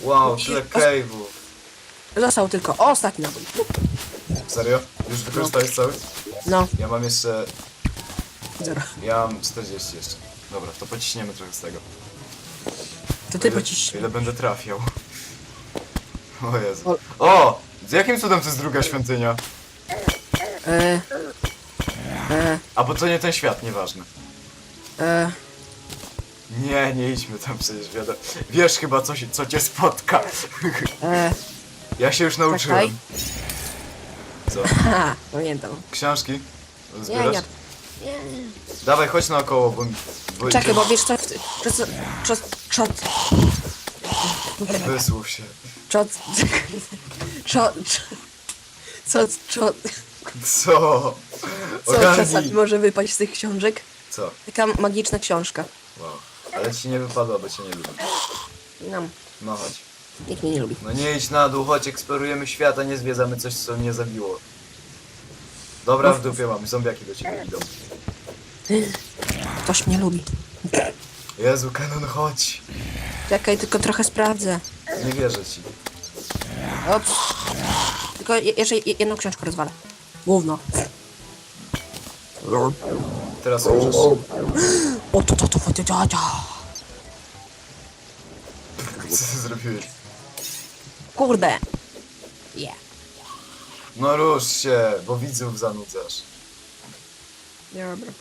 Wow, tyle cave'ów. Został tylko ostatni nabój. Serio? Już wykorzystałeś cały? No, Ja mam jeszcze... zero. Ja mam 40 jeszcze. Dobra, to pociśniemy trochę z tego. To ty ile, pocisz. Ile będę trafiał. O Jezu. O- O! Z jakim cudem to jest druga świątynia? E, e, A bo to nie ten świat, nieważne. e, Nie, nie idźmy tam przecież, wiadomo. Wiesz chyba co, się, co cię spotka. e, Ja się już nauczyłem. Co? ha, pamiętam. Książki? Nie, Zbierasz? nie. nie. Dawaj, chodź naokoło, bo... bo Czekaj, bo wiesz co, co, co, co, co, Wysłuch się. co, co, co, co, Co? co czasami Ogarnij. może wypaść z tych książek? Co? Taka magiczna książka. Wow. Ale ci nie wypadło, bo cię nie lubię. No, No chodź. nikt mnie nie lubi. No nie idź na dół, chodź, eksplorujemy świat, a nie zwiedzamy coś, co mnie zabiło. Dobra, w dupie mam, zombiaki do ciebie idą. Ktoś mnie lubi. Jezu, Kanon, chodź. Czekaj, tylko trochę sprawdzę. Nie wierzę ci. Ops. Tylko je- jeszcze je- jedną książkę rozwalę. Główno. Teraz umrzesz. O, to, to, to, to, to, to. Kurde. Yeah. No rusz się, bo widzów zanudzasz. Dobra.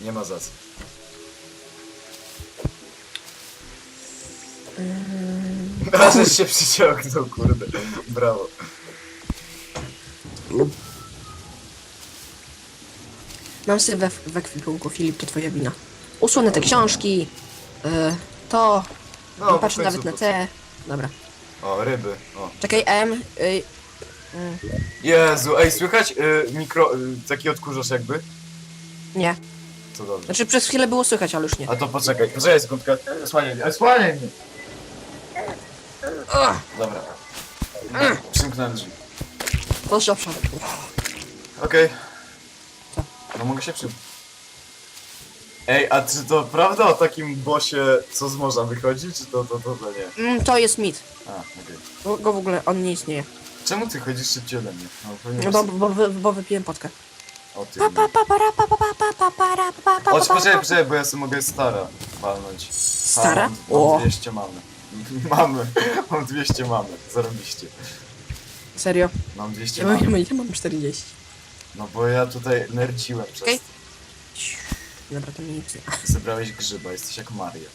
Nie ma za co. A żeś się przyciągnął, kurde. Brawo. Mam sobie we, w ekwipunku, Filip, to twoja wina. Usunę te książki. y, to. No, nie patrzę końcu nawet na po- te. Dobra. O, ryby. O. Czekaj, M. Y, Jezu, ej, słychać y, mikro... Y, taki odkurzacz jakby? nie. Co dobrze. Znaczy przez chwilę było słychać, ale już nie. A to poczekaj, poczekaj sekundkę. Osłaniaj mnie, osłaniaj mnie! Dobra. Przymknąłem drzwi. Proszę o przodek. Okej. Co? No mogę się przy... Ej, a czy to prawda o takim bosie, co z morza wychodzi, czy to to, to, to nie? Mm, to jest mit. A, okej. Bo, go w ogóle on nie istnieje. Czemu ty chodzisz szybciej ode mnie? No, No, bo, bo, bo, bo wypiłem potkę. O ty. Pa, pa, pa, pa, pa, pa, pa, pa, para, pa, pa, O, pa, pa, poczekaj, pa. poczekaj, bo ja sobie mogę stara walnąć. Stara? Mam, mam O. 200 mamy. Mamy, mam 200 mamy, zarobiście. Serio? Mam 200 Ja mam, mamy. ja mam 40. No bo ja tutaj nerciłem przez Okej. Dobra, to mi nic nie. Zebrałeś grzyba, jesteś jak Maria.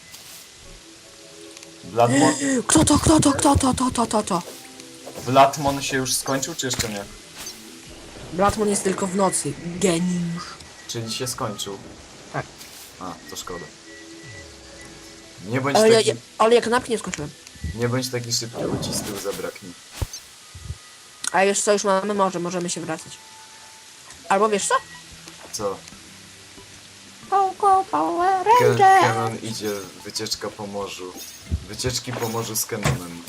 Bloodmon, Kto to, kto to, kto to, to, to, to, to? Bloodmon się już skończył, czy jeszcze nie? Blatmon jest tylko w nocy. Geniusz. Czyli się skończył. Tak. A, to szkoda. Nie bądź Ale, ja, taki, ja, ale jak napki nie skończyłem. nie bądź taki szybki, bo ci z tyłu zabraknie. A już co, już mamy morze, możemy się wracać. Albo wiesz co? Co? Pogo Power Ranger. Kenon idzie, wycieczka po morzu. Wycieczki po morzu z Kenonem.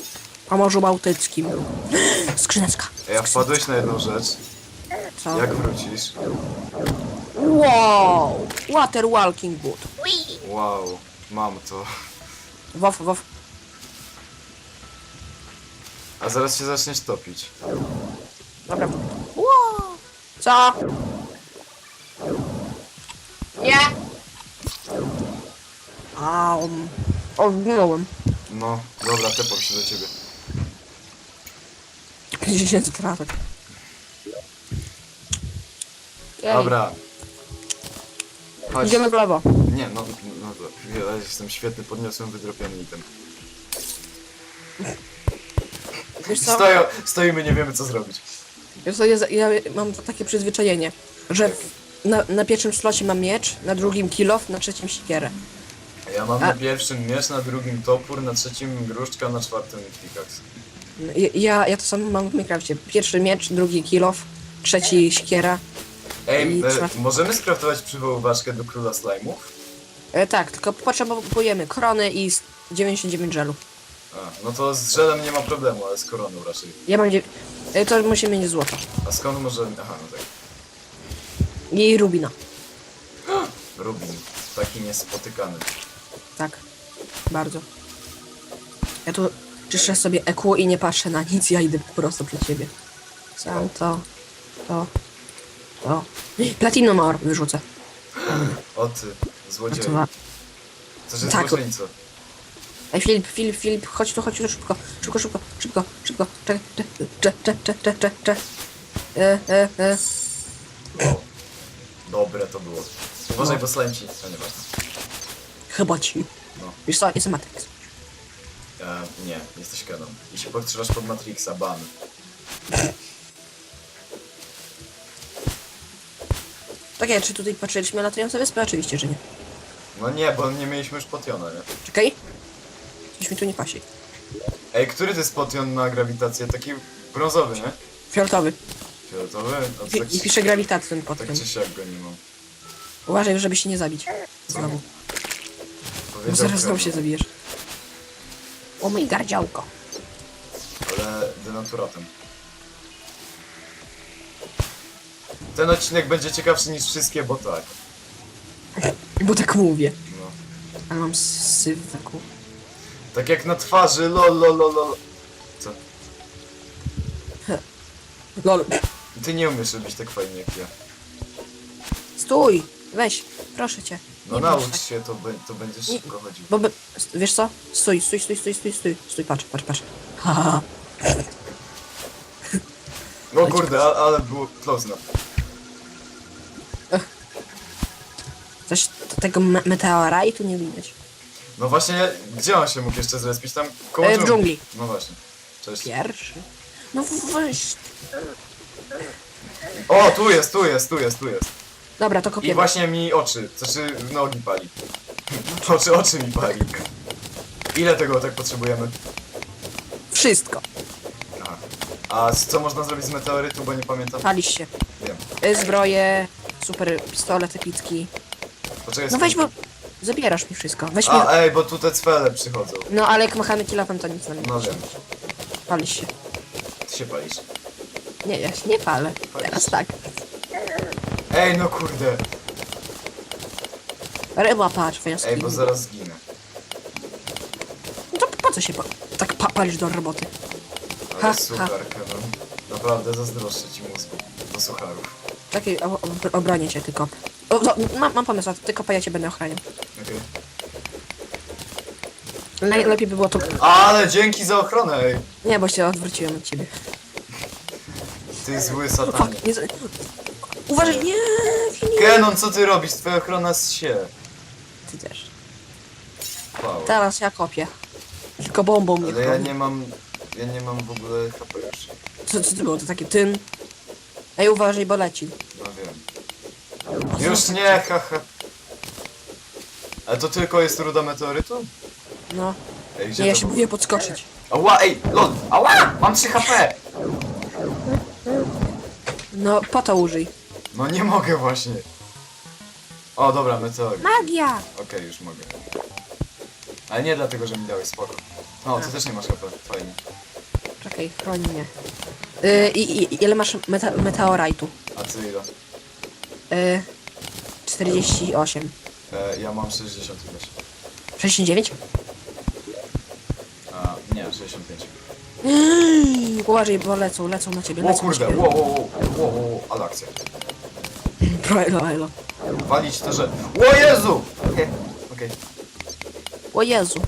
Po Morzu Bałtyckim. Skrzyneczka. Ej, a wpadłeś na jedną rzecz. Co? Jak wrócisz? Wow! Water Walking Boot. Wow, mam to. Wof, wof. A zaraz się zaczniesz topić. Dobra. Wow! Co? Nie! A, um, odginąłem. No, dobra, tepam się do ciebie. 10 kratek. Ej, Dobra. Chodź. Idziemy w lewo. Nie, no, no to, ja jestem świetny, podniosłem wydropiony item. Wiesz co? Stoją, stoimy, nie wiemy co zrobić. Wiesz co, ja, ja mam takie przyzwyczajenie, że w- na, na pierwszym slocie mam miecz, na drugim kilof, na trzecim sikierę. Ja mam na pierwszym miecz, na drugim topór, na trzecim gruszczka, na czwartym pickaxe. Ja, ja, to samo mam w Minecrafcie. Pierwszy miecz, drugi kilof, trzeci sikiera. Ej, I e, czwarty- możemy skraftować przywoływaczkę do króla slajmów? E, tak, tylko potrzebujemy korony i s- 99 żelu. A, no to z żelem nie ma problemu, ale z koroną raczej. Ja mam... dzie- E, to musimy mieć złoto. A skąd może... Aha, no tak. I rubina. Rubin. Taki niespotykany. Tak. bardzo. Ja tu czyszczę sobie EQ i nie patrzę na nic, ja idę prosto przed siebie. Sam to, to, to. Platinum Ore wyrzucę. O ty, złodziej. To ma- To jest Tak. złoczyńco. Ej, Filip, Filip, Filip, chodź tu, chodź tu, szybko, szybko, szybko, szybko, szybko, czekaj, cze, cze, cze, cze, cze, cze. E, e, e. O, dobre to było. Uważaj, No. bo slime ci. To nie ważne. Chyba ci. No. Wiesz co, jestem Matrix. E, nie, jesteś Kenon. I się podszywasz pod Matrixa, ban. Tak, ja, czy tutaj patrzyliśmy na latające wyspy? Oczywiście, że nie. No nie, bo nie mieliśmy już potiona, nie? Czekaj. Coś mi tu nie pasi. Ej, który to jest potion na grawitację? Taki brązowy, nie? Fioletowy. Fioletowy? No to tak, I, pisze grawitację ten tak podtem. czy siak go nie mam. Uważaj, żeby się nie zabić. Znowu. Powiedział zaraz znowu się zabijesz. O mój gardziałko. Ale denaturatem. Ten odcinek będzie ciekawszy niż wszystkie, bo tak. Bo tak mówię. No. Ale mam syf w eku. Tak jak na twarzy, lol, lol, lol, lol. Co? Lol. Ty nie umiesz robić tak fajnie jak ja. Stój! Weź, proszę cię. No Nie naucz się, to, be- to będziesz Nie- szybko chodził. Bo by, wiesz co? Stój, stój, stój, stój, stój, stój, stój, patrz, patrz, patrz. Ha, ha, ha. No kurde, a, ale było close. Coś t- tego me meteorajtu nie widać. No właśnie, gdzie on się mógł jeszcze zrespić? Tam koło E, w dżungli. No właśnie. Cześć. Pierwszy. No weź. O, tu jest, tu jest, tu jest, tu jest. Dobra, to I kopiemy. właśnie mi oczy, znaczy nogi pali. Oczy, oczy mi pali. Ile tego tak potrzebujemy? Wszystko. Aha. A z- co można zrobić z meteorytu, bo nie pamiętam? Palisz się. Wiem. Y, Zbroje, super pistolet epicki. Poczekaj, No weź, bo zabierasz mi wszystko. Weź mi... A, ej, bo tu te cwele przychodzą. No ale jak machamy kilofem, to nic nam nie No wiem. Palisz się. Ty się palisz. Nie, ja się nie palę. Teraz tak. Ej, no kurde. Ryba, patrz, twoja Ej, bo zaraz zginę. No to po co się pa tak pa palisz do roboty? Ale Ha, super, Kenon. Naprawdę zazdroszczę ci mózgu. Do sucharów. O- ob- obronię cię tylko. O, no, mam, mam pomysł, a ty kopa, ja cię będę ochraniał. Okej. Najlepiej by było to... Ale dzięki za ochronę, ej. Nie, bo się odwróciłem od ciebie. Ty zły O, satanie. fuck, nie... z- Uważaj, nie, nie. Kenon, co ty robisz? Twoja ochrona z się. Ty też. Wow. Teraz ja kopię. Tylko bombą mnie Ale ja nie mam... Ja nie mam w ogóle HP już. Co, co to było? To takie tyn? Ej, uważaj, bo leci. No wiem. Już nie, haha. Ale to tylko jest ruda meteorytu? No. Ej, gdzie Nie, ja to się było? boję podskoczyć. Ała, ej, lol, ała! Mam 3 HP! No, po to użyj. No nie mogę właśnie. O, dobra, meteoryt. Magia! Okej, już mogę. Ale nie dlatego, że mi dałeś spoko. No, ty też nie masz HP, fajnie. Czekaj, chroń mnie. Yy, i, i, ile masz meta meteorajtu? A ty ile? Yy, 48. E, ja mam 60 ileś. 69? A, nie, 65. Yy, uważaj, bo lecą, lecą na ciebie, O lecą kurde, na ciebie. wo, wo, wo, wo, wo, wo, ale akcja. Elo, elo. Walić to, że... O Jezu! Okej, okej. O Jezu.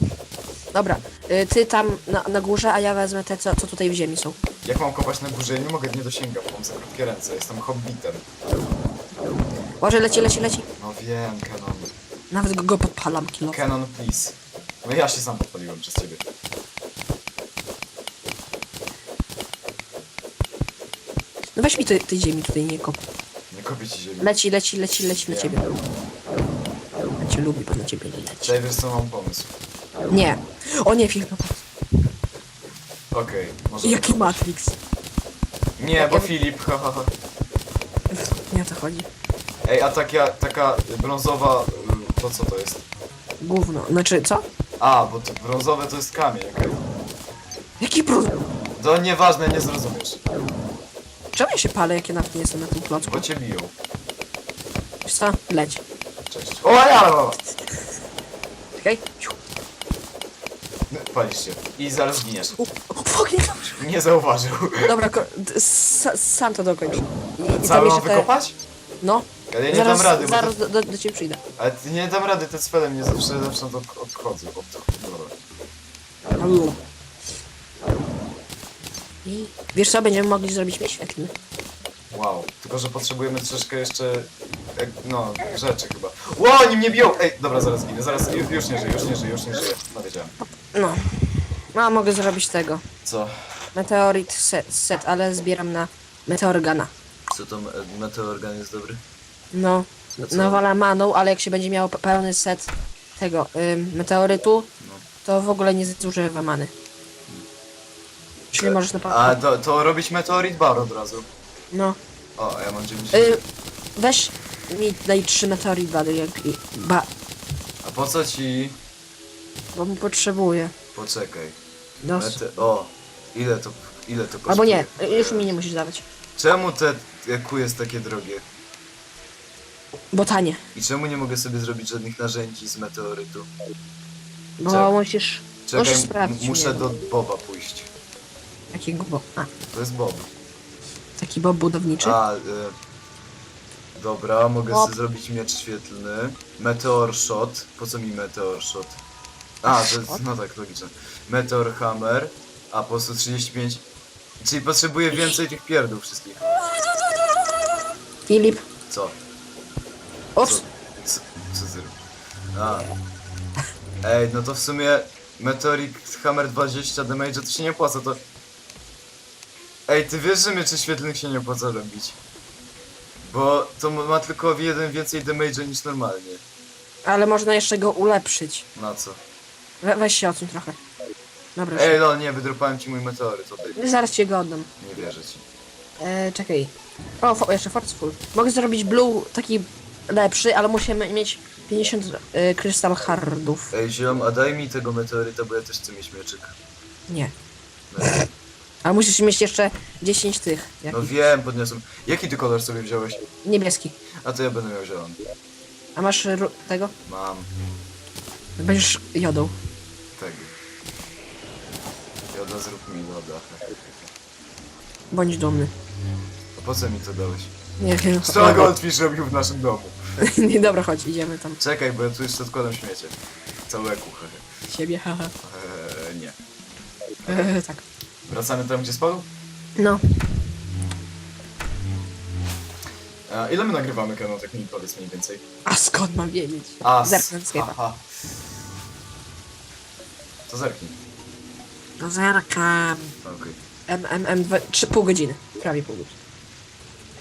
Dobra, yy, ty tam na, na górze, a ja wezmę te, co, co tutaj w ziemi są. Jak mam kopać na górze? Ja nie mogę, nie dosięgam, mam za krótkie ręce, jestem hobbitem. Uważaj, leci, leci, leci. No wiem, Canon. Nawet go, go podpalam, kilo. Canon, please. No ja się sam podpaliłem przez ciebie. No weź mi tej, tej ziemi tutaj nie kop. Nie ziemi. Leci, leci, leci, leci na ciebie. Ja cię lubię, bo na ciebie leci. Cześć, wiesz co, mam pomysł. Nie. O nie, film. Okej, może... Jaki Matrix. Nie, bo Filip, ha, ha, ha. Nie o to chodzi. Ej, a taka, taka brązowa, y, to co to jest? Gówno. Znaczy, co? A, bo to brązowe to jest kamień, okej. Jaki brud? To nieważne, nie zrozumiesz. Czemu ja się palę, jak ja nawet nie jestem na tym klocku? Bo cię biją. Wiesz co? Leć. Cześć. O, ja! Czekaj. Ciu. Palisz się. I zaraz giniesz. U, o, fuck, nie dobrze. Nie zauważył. Dobra, ko- d- sa, sam to dokończ. I, i Cały mam jeszcze te- wykopać? No. Ale ja nie zaraz dam rady, bo zaraz to, do, do, do ciebie przyjdę. ale ty nie dam rady, te spele mnie zawsze, zawsze od, odchodzą. Od, dobra. I wiesz co, będziemy mogli zrobić mieć świetlny. Wow. Tylko, że potrzebujemy troszeczkę jeszcze, jak, no, rzeczy chyba. Ło, oni mnie biją! Ej, dobra, zaraz ginę, zaraz, ju- już nie żyję, już nie żyję, już nie żyję. No wiedziałem. No. A mogę zrobić tego. Co? Meteorit set, set ale zbieram na meteorgana. Co to meteorgan jest dobry? No. No co? Nawala maną, ale jak się będzie miało pe- pełny set tego ym, meteorytu, No. to w ogóle nie zużywa many. Czyli możesz na E, A, to, to robić meteorit bar od razu. No. O, a ja mam 9. Y, weź mi daj trzy meteorit bady, jak i- ba, A po co ci... bo mu potrzebuję. Poczekaj. Dos. Mete... O, ile to, ile to kosztuje? Albo nie, y, już mi nie musisz dawać. Czemu te EQ jest takie drogie? Bo tanie. I czemu nie mogę sobie zrobić żadnych narzędzi z meteorytu? Bo Czekaj. musisz. Czekaj, musisz sprawdzić. muszę do. Boba pójść. Jakiego bo. A, To jest Bob. taki bob budowniczy. A, y... Dobra, mogę Bob. sobie zrobić miecz świetlny. Meteor shot. Po co mi meteor shot? A, to jest, no tak, logiczne. Meteor hammer. A, po prostu 35. Czyli potrzebuję więcej tych pierdół wszystkich. Filip. Co? Ops. Co, co, co zrobić? A. Ej, no to w sumie Meteoric Hammer 20 damage to się nie opłaca, to... Ej, ty wiesz, że mieczy świetlnych się nie opłaca robić? Bo to ma tylko o jeden więcej damage niż normalnie. Ale można jeszcze go ulepszyć. Na co? We, weź się odsuń trochę. Dobra. Ej, lol, nie, wydropałem ci mój meteoryt, oddaj. Zaraz cię go oddam. Nie wierzę ci. E, czekaj. O, fo, jeszcze Forceful. Mogę zrobić blue taki lepszy, ale musimy mieć 50 e, krystal hardów. Ej, ziom, a daj mi tego meteoryta, bo ja też chcę mieć mieczyk. Nie. No, Ale musisz mieć jeszcze 10 tych. Jak no wiem, podniosłem. Jaki ty kolor sobie wziąłeś? Niebieski. A to ja będę miał zielony. A masz ru- tego? Mam. Będziesz jodą. Tak. Joda, zrób mi loda. Bądź dumny. A po co mi to dałeś? Nie wiem. Co Goldfish robił w naszym domu? Nie, dobra, chodź, idziemy tam. Czekaj, bo ja tu jeszcze odkładam śmiecie. Całe kuchę. Ciebie, haha. Eee, nie. E, tak. Wracamy tam, gdzie spadł? No. A ile my nagrywamy kanał, tak mi powiedz mniej więcej? A skąd mam wiedzieć? A, Zerknę z Skype'a. aha. To zerknij. No zerkam. Okej. M, M, M, dwa, trzy, pół godziny. Prawie pół godziny.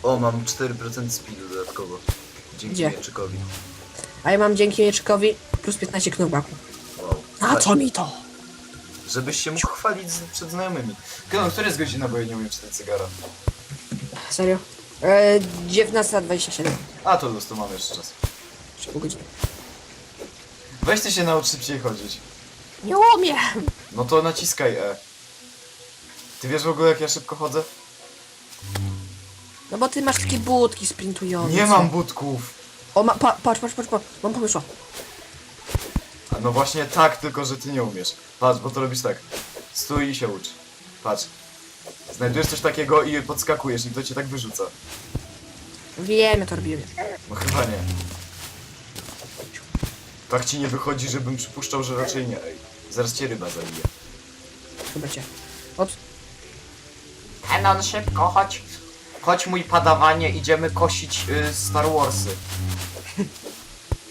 O, mam 4% speedu dodatkowo. Dzięki Gdzie? mieczykowi. A ja mam dzięki mieczykowi plus 15 knockbacku. Wow. A co mi to? Żebyś się mógł chwalić z, przed znajomymi. Kenon, która jest godzina, bo ja nie umiem czytać cygara. Serio? E, 19.27. A, to luz, to mamy jeszcze czas. Jeszcze pół godziny. Weź ty się naucz szybciej chodzić. Nie umiem! No to naciskaj E. Ty wiesz w ogóle jak ja szybko chodzę? No bo ty masz takie budki sprintujące. Nie mam budków. O, ma, pa, patrz, patrz, patrz, patrz. Mam pomysł. No właśnie tak, tylko że ty nie umiesz. Patrz, bo to robisz tak. Stój i się ucz. Patrz. Znajdujesz coś takiego i podskakujesz i to cię tak wyrzuca. Wiem, ja to robiłem. No chyba nie. Tak ci nie wychodzi, żebym przypuszczał, że raczej nie. Ej, zaraz cię ryba zabije. Chyba cię. Od... Kenon, szybko, chodź. Chodź mój padawanie, idziemy kosić y, Star Warsy.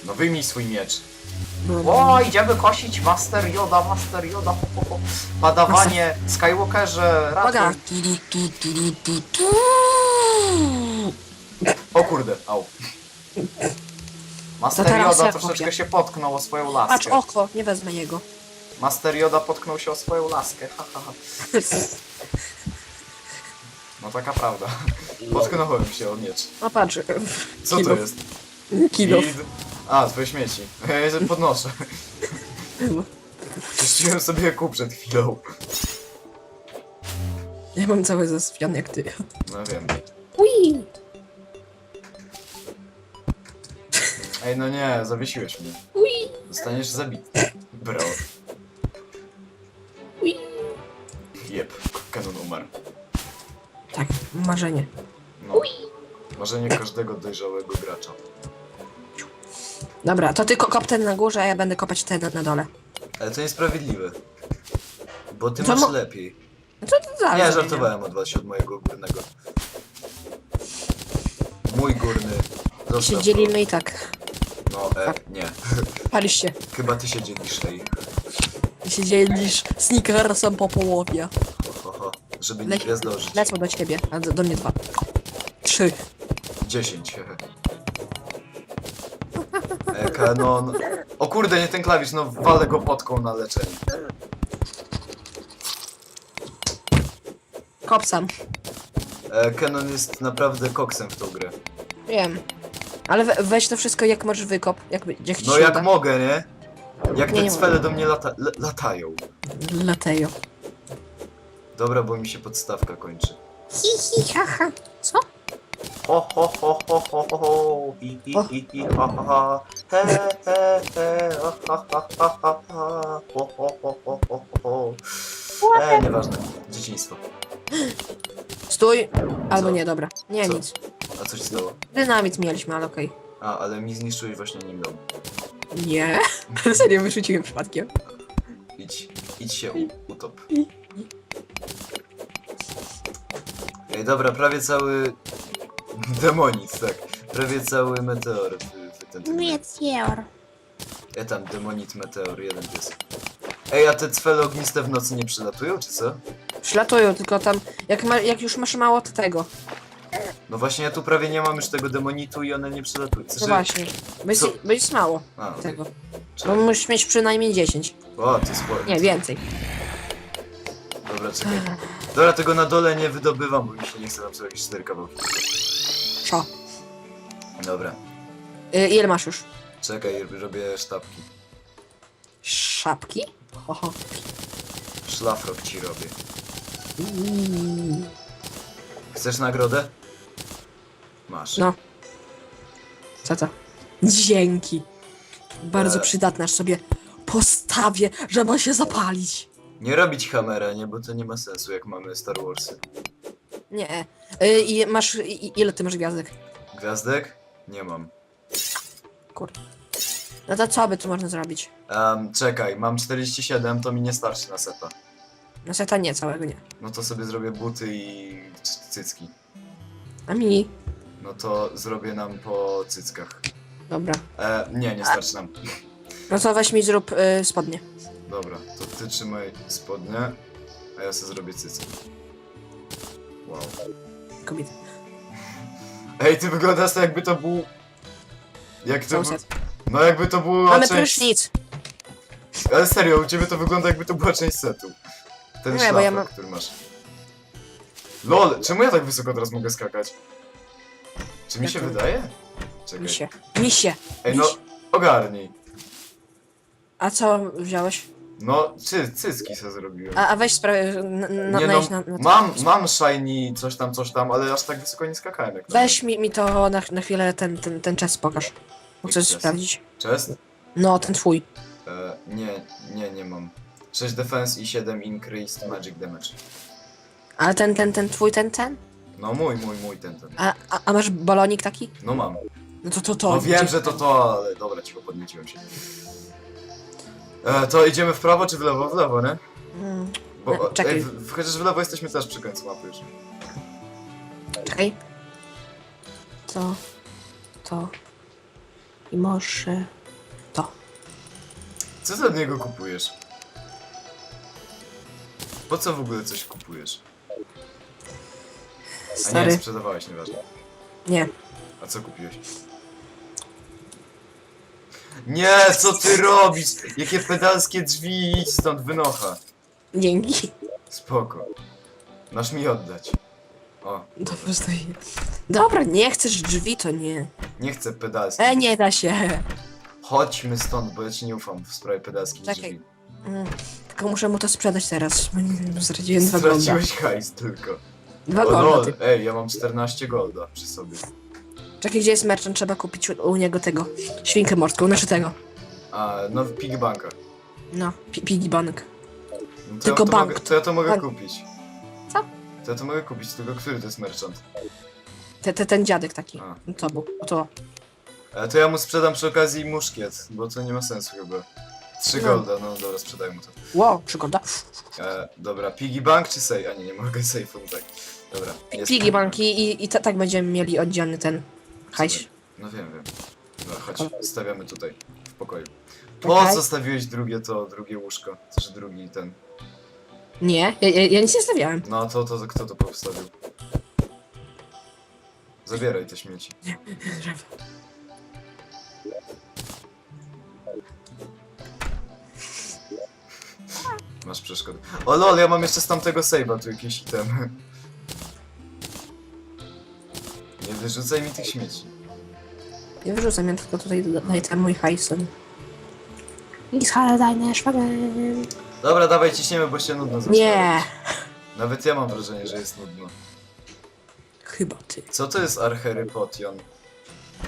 No wyjmij swój miecz. O, idziemy kosić Master Yoda, Master Yoda, ho, ho, ho. Padawanie Skywalkerze, ratuj. O kurde, au. Master teraz Yoda ja troszeczkę kopię. się potknął o swoją Patrz, laskę. oko, nie wezmę jego. Master Yoda potknął się o swoją laskę, ha, ha, ha. No taka prawda. Potknąłem się o miecz. O, patrz. Co to jest? Kilof. Kid. A, twoje śmieci. Ja je podnoszę. Czyściłem sobie kół przed chwilą. Ja mam cały zasypiany jak ty. No wiem. Ui! Ej, no nie, zawiesiłeś mnie. Ui! Zostaniesz zabity. Bro. umarł. Tak, marzenie. No. Marzenie każdego dojrzałego gracza. Dobra, to ty ko- kop ten na górze, a ja będę kopać ten na, na dole. Ale to niesprawiedliwe. Bo ty To masz mo- lepiej. No to, to zaraz Nie, żartowałem od was, od mojego górnego. Mój górny. Się Zostaw dzielimy i tak. go. No, e, nie. Palisz się. Chyba ty się dzielisz, Lej. Się dzielisz sneakersem po połowie. Ho, ho, ho. Żeby nie Leć, gwiazdożyć. lecą do ciebie, a do, do mnie dwa. Trzy. 10, hehe. E, Canon. O kurde, nie ten klawisz, no walę go potką na leczenie. Kop sam. E, Canon jest naprawdę koksem w tą grę. Wiem. Ale we, weź to wszystko jak możesz wykop. Jak, jak ci No się jak uda. mogę, nie? Jak Nie, te nie cwele do mnie lata l- latają. Latejo. Dobra, bo mi się podstawka kończy. Hi, hi, ha, ha. Co? Ho, ho, ho, ho, ho, ho, ho, hi, hi, hi, hi, ha, ha, ha, he, he, he, ha, ha, ha, ha, ha, ho, ho, ho, ho, ho, ho, ho. E, nieważne. Dzieciństwo. Stój. Albo Co? nie, dobra. Nie, Co? nic. A coś stało? Dynamit mieliśmy, ale okej. A, ale mi zniszczyłeś właśnie nim dom. Nie. Serio, wyrzuciłem przypadkiem. Idź, idź się u, utop. Ej, dobra, prawie cały... Demonit, tak. Prawie cały meteor w, w ten. Meteor. Ja tam, demonit, meteor, jeden pies. Ej, a te cwele ogniste w nocy nie przylatują, czy co? Szlatują, tylko tam, jak, ma, jak już masz mało, to tego. No właśnie, ja tu prawie nie mam już tego demonitu i one nie przylatują. No Znaczy- właśnie. Co? jest mało A, okej. tego. Bo Czekaj. musisz mieć przynajmniej 10. O, to sporo. Nie, więcej. Dobra, czekaj. Dobra, tego na dole nie wydobywam, bo mi się nie chce tam są jakieś cztery kawałki. Dobra, Y, ile masz już? czekaj, robię sztabki. Szapki? Oho. Szlafrok ci robię. Chcesz nagrodę? Masz. No. Co to? Dzięki. Bardzo E. przydatne, aż sobie postawię, żeby się zapalić. Nie robić hamera, nie, bo to nie ma sensu, jak mamy Star Warsy. Nie. Y, I masz, i, ile ty masz gwiazdek? Gwiazdek? Nie mam. Kurde. No to co by tu można zrobić? Czekaj, mam 47, to mi nie starczy na seta. No seta nie, całego nie. No to sobie zrobię buty i c- cycki. A mi? No to zrobię nam po cyckach. Dobra. E, nie, nie starczy nam. No to weź mi zrób y, spodnie. Dobra, to ty trzymaj spodnie, a ja sobie zrobię cycki. Wow. Kobiety. Ej, ty wyglądasz tak jakby to był... Jak to był... Sąsiad. No jakby to była Mamy część... prysznic. Ale serio, u ciebie to wygląda jakby to była część setu. Ten Nie, bo ja mam- który masz. LOL, czemu ja tak wysoko teraz mogę skakać? Czy mi się wydaje? Czekaj. Misie. Misie. Ej, no, ogarnij. A co wziąłeś? No, cy, cycki sobie zrobiłem. A, a weź sprawę, na, na, nie no, najdź na, na to. mam, mam shiny coś tam, coś tam, ale aż tak wysoko nie skakałem jak na Weź mi, mi to na, na chwilę ten, ten, ten czas pokaż. Bo chcę czas? sprawdzić. Chest? No, ten twój. E, nie, nie, nie mam. 6 defense i 7 increased magic damage. Ale ten, ten, ten twój, ten, ten? No mój, mój, mój, ten, ten. A, a, a masz balonik taki? No mam. No to to to. No wiem, że to to, ale dobra, cicho podnieciłem się. E, to idziemy w prawo czy w lewo? W lewo, nie? Mm, Bo, czekaj. Ej, w, w, chociaż w lewo jesteśmy też przy końcu mapy już. czekaj. To. To. I może. To. Co ty od niego kupujesz? Po co w ogóle coś kupujesz? A nie, Stary. sprzedawałeś, nieważne. Nie. A co kupiłeś? Nie, co ty robisz? Jakie pedalskie drzwi, idź stąd, wynocha. Dzięki. Spoko. Masz mi oddać. O, Dobrze stoi. Dobra, nie chcesz drzwi, to nie. nie chcę pedalskich. E, nie da się. Chodźmy stąd, bo ja ci nie ufam w sprawie pedalskich Czekaj. drzwi. Mm, Tylko muszę mu to sprzedać teraz. bo nie- Zdradziłem dwa golda. Straciłeś hajs tylko. Dwa O, golda. lol, Ty. ej, ja mam 14 golda przy sobie. Czekaj, gdzie jest merchant? Trzeba kupić u, u niego tego. Świnkę morską, znaczy tego. A, no w piggybankach. No, pi- piggy bank. No to Tylko ja to bank. Mogę, to ja to mogę Bank. kupić. Co? To ja to mogę kupić, tylko który to jest merchant? Te, te, ten dziadek taki. A. No to był. To. E, to ja mu sprzedam przy okazji muszkiet, bo to nie ma sensu chyba. Trzy No. golda, no dobra, sprzedaj mu to. Wow, przygoda. E, dobra, piggy bank czy save? A nie, nie mogę no tak. Dobra. jest- Piggy banki i, i ta, tak będziemy mieli oddzielny ten hajs. No wiem, wiem. Dobra, chodź, stawiamy tutaj, w pokoju. Po Okej. co stawiłeś drugie to, drugie łóżko? Znaczy drugi ten. Nie, ja, ja, ja nic nie stawiałem. No to, to, to kto to powstawił? Zabieraj te śmieci. Masz przeszkody. O lol, ja mam jeszcze z tamtego save'a tu jakieś itemy. Nie wyrzucaj mi tych śmieci. Nie wyrzucam, ja tylko tutaj da- daj ten mój hajs. I dajne szwagen. Dobra, dawaj ciśniemy, bo się nudno zaczyna Nie. Nawet ja mam wrażenie, że jest nudno. Chyba ty. Co to jest Archery Potion?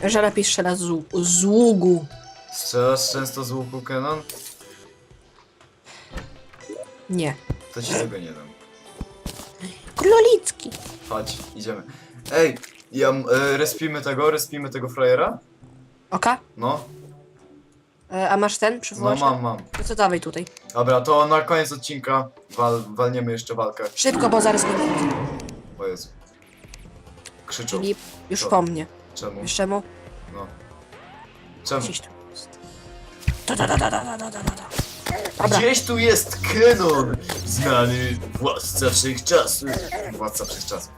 Że lepiej strzela z, łu- z ługu. Strzelasz często z łuku Kenon? Nie. To ci tego nie dam. Królicki. Chodź, idziemy. Ej, ja, e, respimy tego, respimy tego frajera? Oka? No, E, a masz ten? no Przywołasz? mam, mam. No to dawaj tutaj. Dobra, to na koniec odcinka wal, walniemy jeszcze walkę. Szybko, bo zaraz będzie. O Jezu. Krzyczą. Filip, już Co? po mnie. Czemu? Wiesz czemu? No. Czemu? Gdzieś tu jest. Da, da, da, da. Dobra. Gdzieś tu jest Kenon, znany władca wszechczasów. Władca wszechczasów.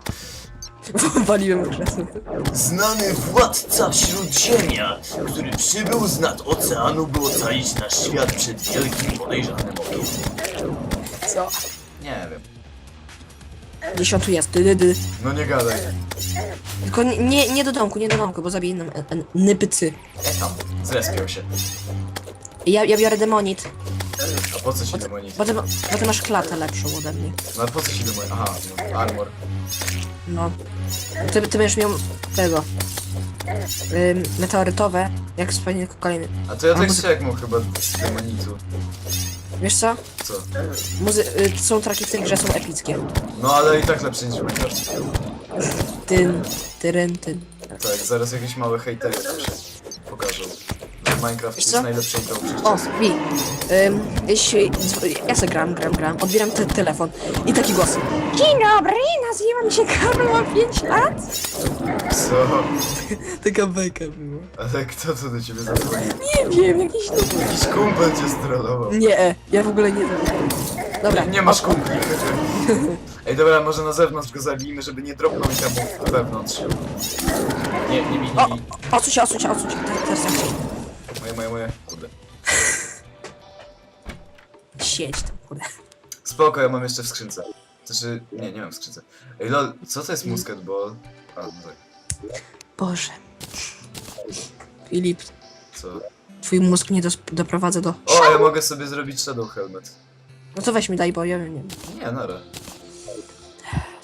Waliłem krzesło. Znany władca śródziemia, który przybył z nad oceanu, by ocalić nasz świat przed wielkim podejrzanym okiem. Co? Nie wiem. Tu jest. Dy, dy, dy. No nie gadaj. Tylko nie, nie, nie do domku, nie do domku, bo zabiję nam e, e, nypycy. E tam, zrespią się. Ja, ja biorę demonit. A po co ci demonit? Bo ty, bo ty masz klatę lepszą ode mnie. No a po co ci demonit? Aha, no, armor. No. Ty, ty będziesz miał tego. Ym, meteorytowe, jak spełnię kolejny. A to ja tak się jak mam chyba z demonitu. Wiesz co? Co? Muzy y, są traki w tej grze są epickie. No ale i tak lepsze niż Minecraft. Tyn, tyryn, tyn. Tak, zaraz jakieś małe hejtery. Że Minecraft Wiesz jest co? najlepszą grą O. Wi. Ym, jeśli, ja se gram, gram, gram. Odbieram te, telefon i taki głos. Dzień dobry, nazywam się Karol, mam 5 lat. Co? Taka beka była. Ale kto to do ciebie zadzwonił? Nie wiem, jakiś tu... Jakiś kumpel cię strollował. Nie, ja w ogóle nie wiem. Dobra. Nie masz kumpli. Ej, dobra, może na zewnątrz go zabijmy, żeby nie dropnął temu wewnątrz. Nie, nie bij, nie O, bij. odsuń się, odsuń się, odsuń się. Teraz. Moje, moje, moje. Kurde. Siedź tam, kurde. Spoko, ja mam jeszcze w skrzynce. Znaczy, nie, nie mam w skrzynce. Ej, lol, co to jest musketball? A, no tak. Boże. Filip, Co? twój mózg nie dos- doprowadza do... O, ja mogę sobie zrobić shadow helmet. No to weź mi daj, bo ja nie wiem. Nie, nara.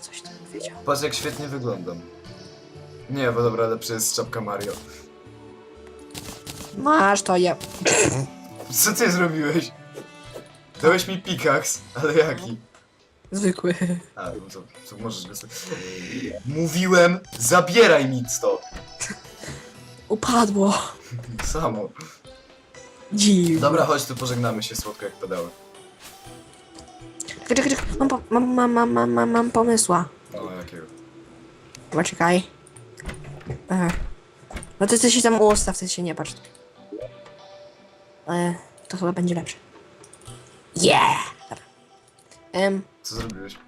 Coś tam wiedział. Patrz jak świetnie wyglądam. Nie, bo dobra, lepsze jest czapka Mario. Masz to, ja... Co ty zrobiłeś? Dałeś mi pickaxe, ale jaki? Zwykły. A, no to, to możesz go sobie... Mówiłem, zabieraj mi to! Upadło. Samo. Dziw. Dobra, chodź tu pożegnamy się słodko jak pedały. Czekaj, czekaj, czekaj. Mam, po- mam, mam, mam, mam, mam, mam pomysła. No, jakiego? Chyba czekaj. Aha. No to ty się tam ustaw, ty się nie patrz. E, to chyba będzie lepsze. Yeah! Dobra. Em, Co zrobiłeś?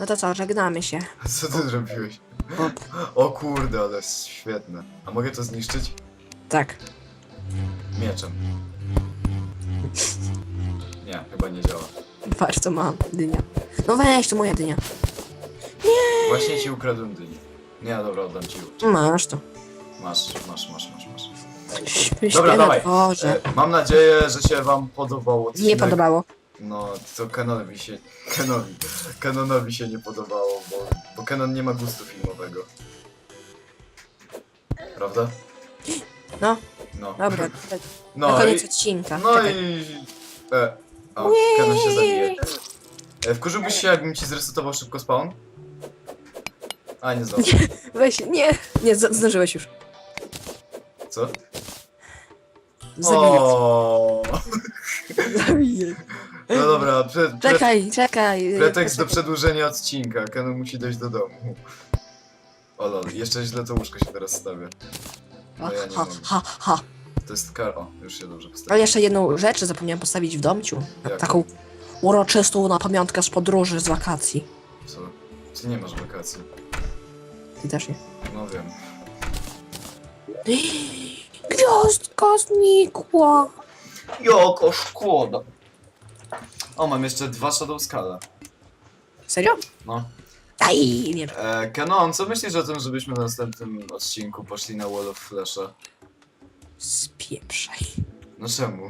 no to co, żegnamy się. Co ty zrobiłeś? O kurde, ale jest świetne. A mogę to zniszczyć? Tak. Mieczem. Nie, chyba nie działa. Co mam, dynia. No weź, to moja dynia. Właśnie ci ukradłem dynię. Nie, dobra, oddam ci. Masz to. Masz, masz, masz, masz. Śpię Dobra, na dawaj. dworze. E, mam nadzieję, że się wam podobało. Nie odcinek. podobało. No, to Canonowi się... Canonowi. Canonowi się nie podobało, bo, bo nie ma gustu filmowego. Prawda? No, No. dobra. No na koniec i... odcinka. No Czekaj. i... E, o, Canon się zabije. E, wkurzyłbyś się, jakbym ci zresetował szybko spawn? A, nie zdążył. Weź, nie, nie, zdążyłeś już. Co? Zabiję cię. O. Zabiję. No dobra, pre, pre, Czekaj, czekaj. pretekst do przedłużenia odcinka. Kanu musi dojść do domu. O lol, jeszcze źle to łóżko się teraz stawia. No ja nie Ha, mogę. ha, ha. To jest kar... O, już się dobrze Ale postawiłem. jeszcze jedną rzecz zapomniałem postawić w domciu. Jaką? Taką uroczystą na pamiątkę z podróży, z wakacji. Co? Ty nie masz wakacji. Ty też nie. No wiem. Gwiazdka znikła. Joko szkoda. O, mam jeszcze dwa Shadow Scala. Serio? No. Aj, nie. E, Canon, co myślisz o tym, żebyśmy na następnym odcinku poszli na Wall of Flasha? Spieprzaj. No czemu?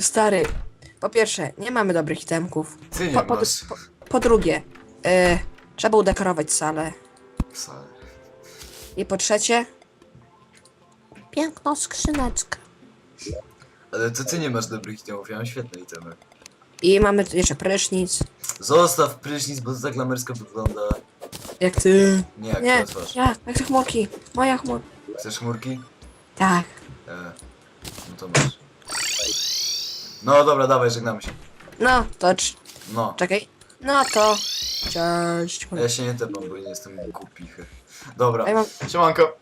Stary, po pierwsze, nie mamy dobrych itemków. Ty nie Po, po, masz. po, po drugie, e, trzeba udekorować salę. I po trzecie, piękna skrzyneczka. Ale to ty nie masz dobrych itemów, ja mam świetne itemy. I mamy tu jeszcze prysznic. Zostaw prysznic, bo to tak lamersko wygląda. Jak ty. Nie, jak Nie, twarz. ja, jak te chmurki. Moja chmur. Chcesz chmurki? Tak. E, no to masz. No dobra, dawaj, żegnamy się. No, to cz- No. czekaj. No to. Cześć. Ja się nie tepam, bo nie jestem głupi. Dobra, mam siemanko.